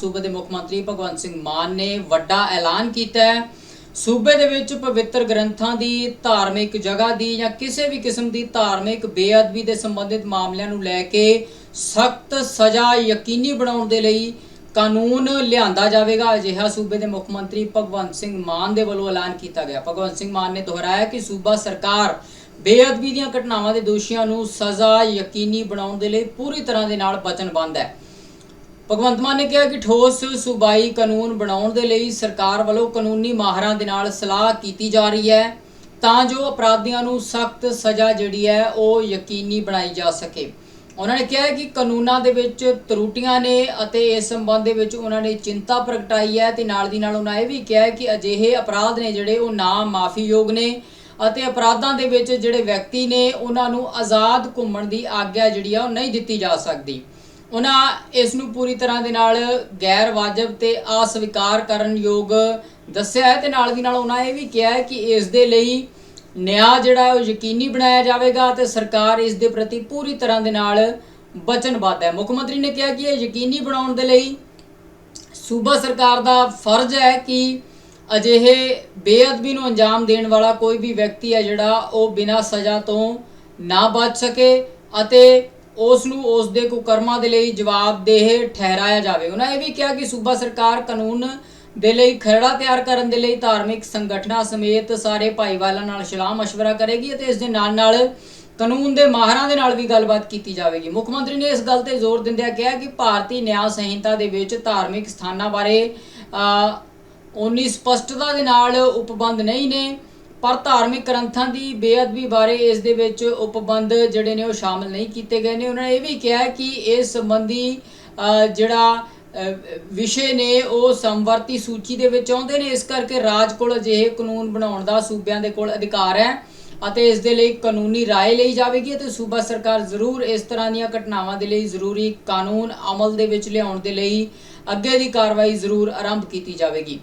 ਸੂਬੇ ਦੇ ਮੁੱਖ ਮੰਤਰੀ ਭਗਵੰਤ ਸਿੰਘ ਮਾਨ ਨੇ ਵੱਡਾ ਐਲਾਨ ਕੀਤਾ ਹੈ। ਸੂਬੇ ਦੇ ਵਿੱਚ ਪਵਿੱਤਰ ਗ੍ਰੰਥਾਂ ਦੀ ਧਾਰਮਿਕ ਜਗ੍ਹਾ ਦੀ ਜਾਂ ਕਿਸੇ ਵੀ ਕਿਸਮ ਦੀ ਧਾਰਮਿਕ ਬੇਅਦਬੀ ਦੇ ਸੰਬੰਧਿਤ ਮਾਮਲਿਆਂ ਨੂੰ ਲੈ ਕੇ ਸਖਤ ਸਜ਼ਾ ਯਕੀਨੀ ਬਣਾਉਣ ਦੇ ਲਈ ਕਾਨੂੰਨ ਲਿਆਂਦਾ ਜਾਵੇਗਾ। ਅਜਿਹਾ ਸੂਬੇ ਦੇ ਮੁੱਖ ਮੰਤਰੀ ਭਗਵੰਤ ਸਿੰਘ ਮਾਨ ਦੇ ਵੱਲੋਂ ਐਲਾਨ ਕੀਤਾ ਗਿਆ। ਭਗਵੰਤ ਸਿੰਘ ਮਾਨ ਨੇ ਦੁਹਰਾਇਆ ਕਿ ਸੂਬਾ ਸਰਕਾਰ ਬੇਅਦਬੀ ਦੀਆਂ ਘਟਨਾਵਾਂ ਦੇ ਦੋਸ਼ੀਆਂ ਨੂੰ ਸਜ਼ਾ ਯਕੀਨੀ ਬਣਾਉਣ ਦੇ ਲਈ ਪੂਰੀ ਤਰ੍ਹਾਂ ਦੇ ਨਾਲ ਵਚਨਬੱਧ ਹੈ। ਭਗਵੰਤ ਮਾਨ ਨੇ ਕਿਹਾ ਕਿ ਠੋਸ, ਸੂਬਾਈ ਕਾਨੂੰਨ ਬਣਾਉਣ ਦੇ ਲਈ ਸਰਕਾਰ ਵੱਲੋਂ ਕਾਨੂੰਨੀ ਮਾਹਰਾਂ ਦੇ ਨਾਲ ਸਲਾਹ ਕੀਤੀ ਜਾ ਰਹੀ ਹੈ ਤਾਂ ਜੋ ਅਪਰਾਧੀਆਂ ਨੂੰ ਸਖਤ ਸਜ਼ਾ ਜਿਹੜੀ ਹੈ ਉਹ ਯਕੀਨੀ ਬਣਾਈ ਜਾ ਸਕੇ। ਉਹਨਾਂ ਨੇ ਕਿਹਾ ਕਿ ਕਾਨੂੰਨਾਂ ਦੇ ਵਿੱਚ ਤਰੁੱਟੀਆਂ ਨੇ ਅਤੇ ਇਸ ਸੰਬੰਧ ਦੇ ਵਿੱਚ ਉਹਨਾਂ ਨੇ ਚਿੰਤਾ ਪ੍ਰਗਟਾਈ ਹੈ ਤੇ ਨਾਲ ਦੀ ਨਾਲ ਉਹਨਾਂ ਇਹ ਵੀ ਕਿਹਾ ਕਿ ਅਜਿਹੇ ਅਪਰਾਧ ਨੇ ਜਿਹੜੇ ਉਹ ਨਾ ਮਾਫੀਯੋਗ ਨੇ ਅਤੇ ਅਪਰਾਧਾਂ ਦੇ ਵਿੱਚ ਜਿਹੜੇ ਵਿਅਕਤੀ ਨੇ ਉਹਨਾਂ ਨੂੰ ਆਜ਼ਾਦ ਘੁੰਮਣ ਦੀ ਆਗਿਆ ਜਿਹੜੀ ਆ ਉਹ ਨਹੀਂ ਦਿੱਤੀ ਜਾ ਸਕਦੀ। ਉਹਨਾਂ ਇਸ ਨੂੰ ਪੂਰੀ ਤਰ੍ਹਾਂ ਦੇ ਨਾਲ ਗੈਰ ਵਾਜਬ ਤੇ ਅਸਵੀਕਾਰ ਕਰਨ ਯੋਗ ਦੱਸਿਆ ਹੈ ਤੇ ਨਾਲ ਦੀ ਨਾਲ ਉਹਨਾਂ ਇਹ ਵੀ ਕਿਹਾ ਹੈ ਕਿ ਇਸ ਦੇ ਲਈ ਨਿਆਂ ਜਿਹੜਾ ਉਹ ਯਕੀਨੀ ਬਣਾਇਆ ਜਾਵੇਗਾ ਤੇ ਸਰਕਾਰ ਇਸ ਦੇ ਪ੍ਰਤੀ ਪੂਰੀ ਤਰ੍ਹਾਂ ਦੇ ਨਾਲ ਵਚਨਬੱਧ ਹੈ। ਮੁੱਖ ਮੰਤਰੀ ਨੇ ਕਿਹਾ ਕਿ ਇਹ ਯਕੀਨੀ ਬਣਾਉਣ ਦੇ ਲਈ ਸੂਬਾ ਸਰਕਾਰ ਦਾ ਫਰਜ਼ ਹੈ ਕਿ ਅਜਿਹੇ ਬੇਅਦਬੀ ਨੂੰ ਅੰਜਾਮ ਦੇਣ ਵਾਲਾ ਕੋਈ ਵੀ ਵਿਅਕਤੀ ਹੈ ਜਿਹੜਾ ਉਹ ਬਿਨਾਂ ਸਜ਼ਾ ਤੋਂ ਨਾ ਬਚ ਸਕੇ ਅਤੇ ਉਸ ਨੂੰ ਉਸ ਦੇ ਕੁਕਰਮਾਂ ਦੇ ਲਈ ਜਵਾਬਦੇਹ ਠਹਿਰਾਇਆ ਜਾਵੇ। ਉਹਨਾਂ ਇਹ ਵੀ ਕਿਹਾ ਕਿ ਸੂਬਾ ਸਰਕਾਰ ਕਾਨੂੰਨ ਦੇ ਲਈ ਖਰੜਾ ਤਿਆਰ ਕਰਨ ਦੇ ਲਈ ਧਾਰਮਿਕ ਸੰਗਠਨਾਂ ਸਮੇਤ ਸਾਰੇ ਭਾਈਵਾਲਾਂ ਨਾਲ ਸਲਾਹ مشਵਰਾ ਕਰੇਗੀ ਅਤੇ ਇਸ ਦੇ ਨਾਲ ਨਾਲ ਕਾਨੂੰਨ ਦੇ ਮਾਹਰਾਂ ਦੇ ਨਾਲ ਵੀ ਗੱਲਬਾਤ ਕੀਤੀ ਜਾਵੇਗੀ। ਮੁੱਖ ਮੰਤਰੀ ਨੇ ਇਸ ਗੱਲ ਤੇ ਜ਼ੋਰ ਦਿੰਦਿਆਂ ਕਿਹਾ ਕਿ ਭਾਰਤੀ ਨਿਆਂ ਸੰਹਿਤਾ ਦੇ ਵਿੱਚ ਧਾਰਮਿਕ ਸਥਾਨਾਂ ਬਾਰੇ ਉਨੀ ਸਪਸ਼ਟਤਾ ਦੇ ਨਾਲ ਉਪਬੰਧ ਨਹੀਂ ਨੇ। ਪਰ ਧਾਰਮਿਕ ਗ੍ਰੰਥਾਂ ਦੀ ਬੇਅਦਬੀ ਬਾਰੇ ਇਸ ਦੇ ਵਿੱਚ ਉਪਬੰਧ ਜਿਹੜੇ ਨੇ ਉਹ ਸ਼ਾਮਲ ਨਹੀਂ ਕੀਤੇ ਗਏ ਨੇ ਉਹਨਾਂ ਨੇ ਇਹ ਵੀ ਕਿਹਾ ਹੈ ਕਿ ਇਸ ਸੰਬੰਧੀ ਅ, ਜਿਹੜਾ ਅ, ਵਿਸ਼ੇ ਨੇ ਉਹ ਸੰਵਰਤੀ ਸੂਚੀ ਦੇ ਵਿੱਚ ਆਉਂਦੇ ਨੇ ਇਸ ਕਰਕੇ ਰਾਜ ਕੋਲ ਅਜਿਹੇ ਕਾਨੂੰਨ ਬਣਾਉਣ ਦਾ ਸੂਬਿਆਂ ਦੇ ਕੋਲ ਅਧਿਕਾਰ ਹੈ ਅਤੇ ਇਸ ਦੇ ਲਈ ਕਾਨੂੰਨੀ رائے ਲਈ ਜਾਵੇਗੀ ਅਤੇ ਸੂਬਾ ਸਰਕਾਰ ਜ਼ਰੂਰ ਇਸ ਤਰ੍ਹਾਂ ਦੀਆਂ ਘਟਨਾਵਾਂ ਦੇ ਲਈ ਜ਼ਰੂਰੀ ਕਾਨੂੰਨ ਅਮਲ ਦੇ ਵਿੱਚ ਲਿਆਉਣ ਦੇ ਲਈ ਅੱਗੇ ਦੀ ਕਾਰਵਾਈ ਜ਼ਰੂਰ ਆਰੰਭ ਕੀਤੀ ਜਾਵੇਗੀ